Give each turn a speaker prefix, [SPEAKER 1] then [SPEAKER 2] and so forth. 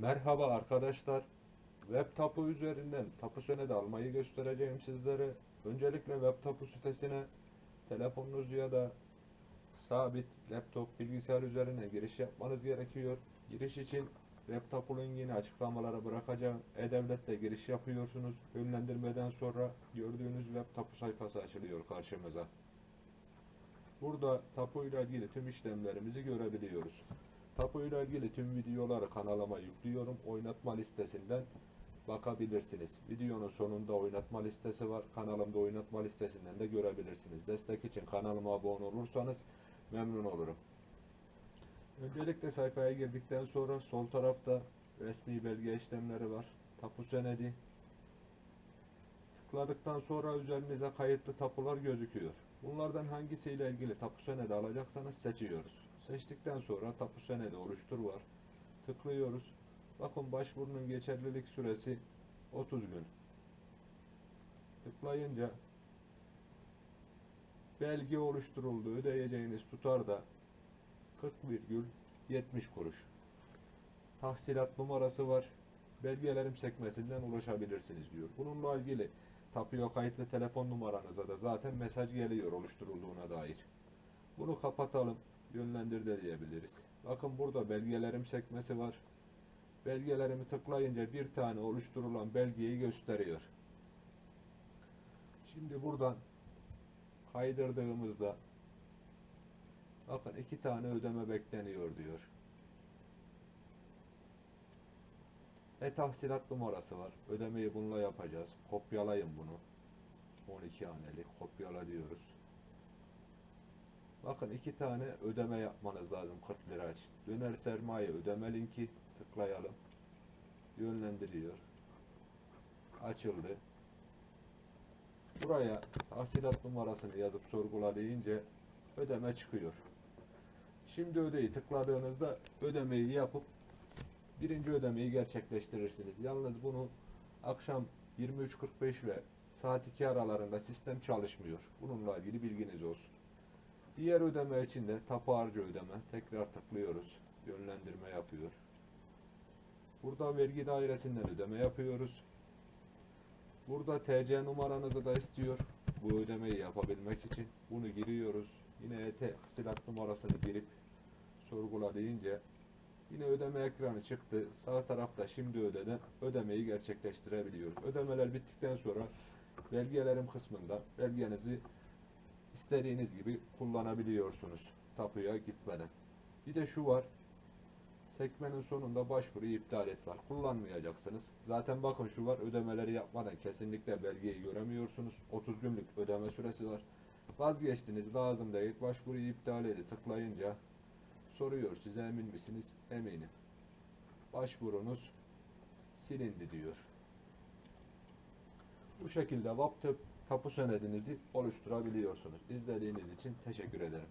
[SPEAKER 1] Merhaba arkadaşlar. Web tapu üzerinden tapu senedi almayı göstereceğim sizlere. Öncelikle web tapu sitesine telefonunuz ya da sabit laptop bilgisayar üzerine giriş yapmanız gerekiyor. Giriş için web tapu linkini açıklamalara bırakacağım. E-Devlet'te giriş yapıyorsunuz. Yönlendirmeden sonra gördüğünüz web tapu sayfası açılıyor karşımıza. Burada tapu ile ilgili tüm işlemlerimizi görebiliyoruz. Tapu ile ilgili tüm videoları kanalıma yüklüyorum. Oynatma listesinden bakabilirsiniz. Videonun sonunda oynatma listesi var. Kanalımda oynatma listesinden de görebilirsiniz. Destek için kanalıma abone olursanız memnun olurum. Öncelikle sayfaya girdikten sonra sol tarafta resmi belge işlemleri var. Tapu senedi. Tıkladıktan sonra üzerinize kayıtlı tapular gözüküyor. Bunlardan hangisiyle ilgili tapu senedi alacaksanız seçiyoruz. Seçtikten sonra tapu senedi oluştur var. Tıklıyoruz. Bakın başvurunun geçerlilik süresi 30 gün. Tıklayınca belge oluşturuldu. Ödeyeceğiniz tutar da 40,70 kuruş. Tahsilat numarası var. Belgelerim sekmesinden ulaşabilirsiniz diyor. Bununla ilgili tapuya kayıtlı telefon numaranıza da zaten mesaj geliyor oluşturulduğuna dair. Bunu kapatalım. Yönlendir de diyebiliriz. Bakın burada belgelerim sekmesi var. Belgelerimi tıklayınca bir tane oluşturulan belgeyi gösteriyor. Şimdi buradan kaydırdığımızda bakın iki tane ödeme bekleniyor diyor. E-tahsilat numarası var. Ödemeyi bununla yapacağız. Kopyalayın bunu. 12 haneli kopyala diyoruz. Bakın iki tane ödeme yapmanız lazım 40 lira için. Döner sermaye ödeme linki tıklayalım. Yönlendiriyor. Açıldı. Buraya tahsilat numarasını yazıp sorgula deyince ödeme çıkıyor. Şimdi ödeyi tıkladığınızda ödemeyi yapıp birinci ödemeyi gerçekleştirirsiniz. Yalnız bunu akşam 23.45 ve saat 2 aralarında sistem çalışmıyor. Bununla ilgili bilginiz olsun. Diğer ödeme için de tapu harcı ödeme. Tekrar tıklıyoruz. Yönlendirme yapıyor. Burada vergi dairesinden ödeme yapıyoruz. Burada TC numaranızı da istiyor. Bu ödemeyi yapabilmek için. Bunu giriyoruz. Yine ET silah numarasını girip sorgula deyince yine ödeme ekranı çıktı. Sağ tarafta şimdi ödeden ödemeyi gerçekleştirebiliyoruz. Ödemeler bittikten sonra belgelerim kısmında belgenizi istediğiniz gibi kullanabiliyorsunuz tapuya gitmeden. Bir de şu var. Sekmenin sonunda başvuruyu iptal et var. Kullanmayacaksınız. Zaten bakın şu var ödemeleri yapmadan kesinlikle belgeyi göremiyorsunuz. 30 günlük ödeme süresi var. Vazgeçtiniz lazım değil. Başvuruyu iptal edin tıklayınca soruyor size emin misiniz? Eminim. Başvurunuz silindi diyor. Bu şekilde WAP tapu senedinizi oluşturabiliyorsunuz. İzlediğiniz için teşekkür ederim.